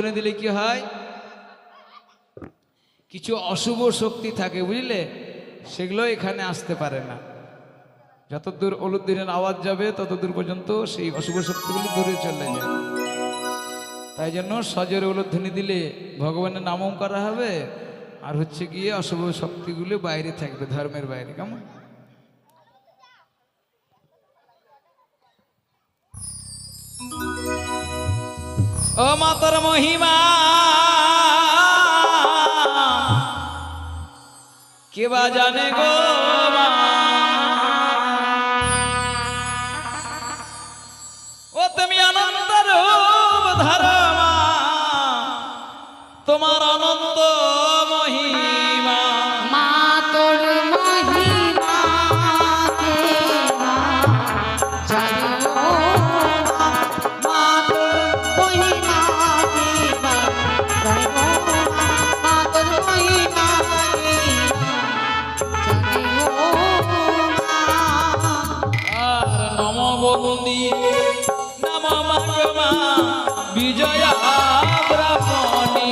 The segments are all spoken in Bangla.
উলুধ্বনি দিলে কি হয়? কিছু অশুভ শক্তি থাকে, বুঝলে? সেগুলো এখানে আসতে পারে না। যতদূর উলুদ্দিনের আওয়াজ যাবে, ততদূর পর্যন্ত সেই অশুভ শক্তিগুলি দূরে চলে যায়। তাই জন্য সজরে উলুধ্বনি দিলে ভগবানের নামও করা হবে, আর হচ্ছে গিয়ে অশুভ শক্তিগুলো বাইরে থাকবে, ধর্মের বাইরে, কেমন? ও মাতার মহিমা কেবা জানে গো মা? বন্দি নম মা বিজয়া ব্রাহ্মণী।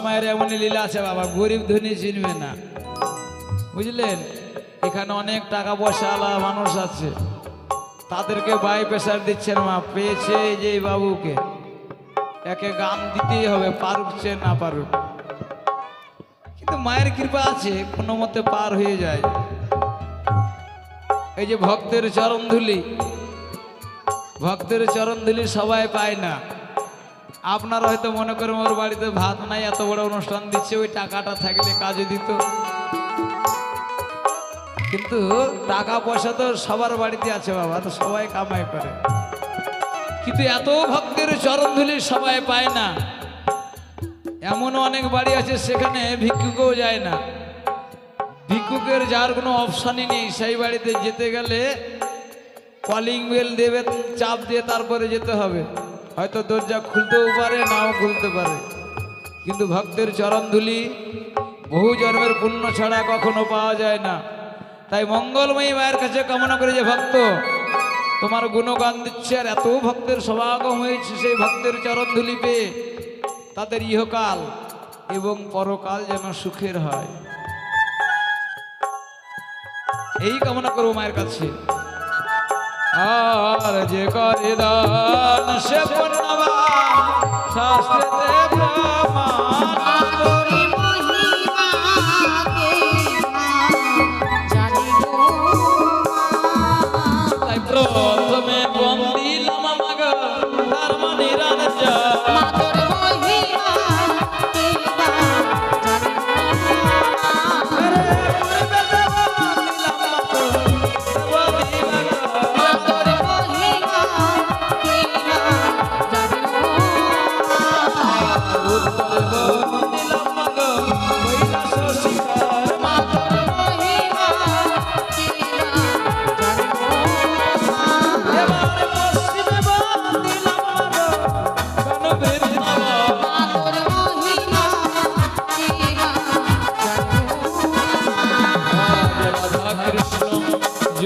মায়ের এমনই লীলা আছে বাবা, গরিব ধনী চিনবে না। বুঝলেন? এখানে অনেক টাকা পয়সা আলা মানুষ আছে। তাদেরকে বাই প্রেশার দিচ্ছেন মা, পেয়েছে যে বাবুকে। একে গান দিতেই হবে, পারুক সে না পারুক। কিন্তু মায়ের কৃপা আছে, কোনো মতে পার হয়ে যায়। এই যে ভক্তের চরণ ধুলি ভক্তের চরণ ধুলি সবাই পায় না। আপনারা হয়তো মনে করেন ওর বাড়িতে ভাত নাই, এত বড় অনুষ্ঠান দিচ্ছে, ওই টাকাটা থাকলে কাজে দিত। কিন্তু টাকা পয়সা তো সবার বাড়িতে আছে বাবা, তো সবাই কামাই করে। কিন্তু এত ভক্তের চরণধুলি সবাই পায় না। এমন অনেক বাড়ি আছে সেখানে ভিক্ষুকেও যায় না। ভিক্ষুকের যার কোনো অপশানই নেই, সেই বাড়িতে যেতে গেলে কলিং বেল দেবে, চাপ দিয়ে তারপরে যেতে হবে। হয়তো দরজা খুলতেও পারে, নাও খুলতে পারে। কিন্তু ভক্তের চরণধুলি বহু জন্মের পুণ্য ছাড়া কখনো পাওয়া যায় না। তাই মঙ্গলময়ী মায়ের কাছে কামনা করে যে ভক্ত, তোমার গুণগান দিচ্ছে আর এত ভক্তের সমাগম হয়েছে সেই ভক্তের চরণধুলি পেয়ে। তাদের ইহকাল এবং পরকাল যেন সুখের হয়। এই কামনা করব মায়ের কাছে। আর যে করে দান সে পুণ্যবান শাস্ত্রেতে প্রমাণ তোর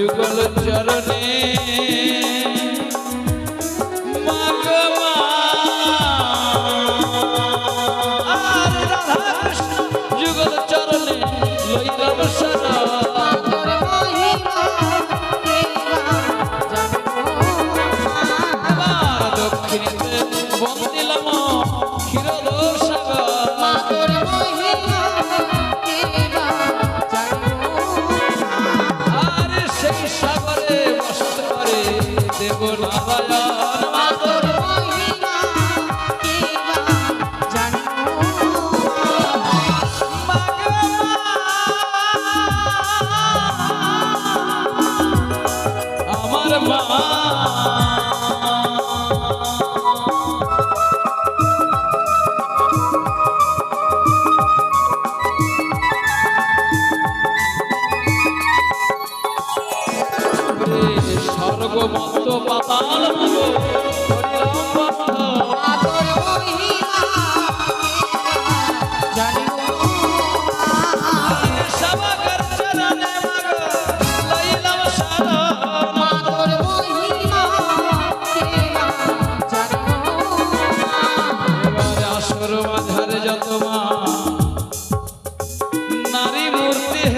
যুগল চরণে যুগল চরণে লইলাম সারা স্বর্গ মত পাতাল মতো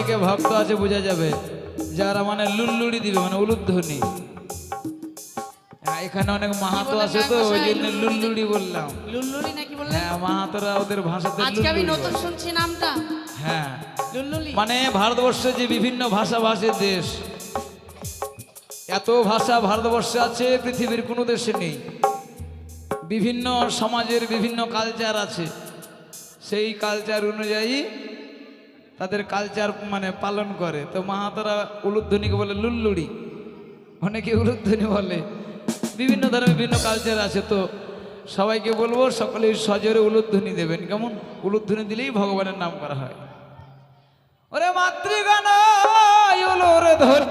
কে কে ভক্ত আছে বোঝা যাবে যারা মানে লুল্লুড়ি দিবে মানে উলুধ্বনি হ্যাঁ, এখানে অনেক মাহাতো আছে তো ওই জন্য লুল্লুড়ি বললাম। লুল্লুলি নাকি বললেন? হ্যাঁ মাহাতোরা ওদের ভাষাতে আজকে আমি নতুন শুনছি নামটা। হ্যাঁ। লুল্লুলি মানে ভারতবর্ষে যে বিভিন্ন ভাষাভাষীর দেশ এত ভাষা ভারতবর্ষে আছে পৃথিবীর কোনো দেশে নেই। বিভিন্ন সমাজের বিভিন্ন কালচার আছে। সেই কালচার অনুযায়ী তাদের কালচার মানে পালন করে। তো মাহাতারা উলুধ্বনিকে বলে লুল্লুড়ি। অনেকে উলুধ্বনি বলে। বিভিন্ন ধরনের বিভিন্ন কালচার আছে। তো সবাইকে বলব, সকলে সজরে উলুধ্বনি দেবেন। কেমন? উলুধ্বনি দিলেই ভগবানের নাম করা হয়। ওরে মাতৃগান ওরে ধর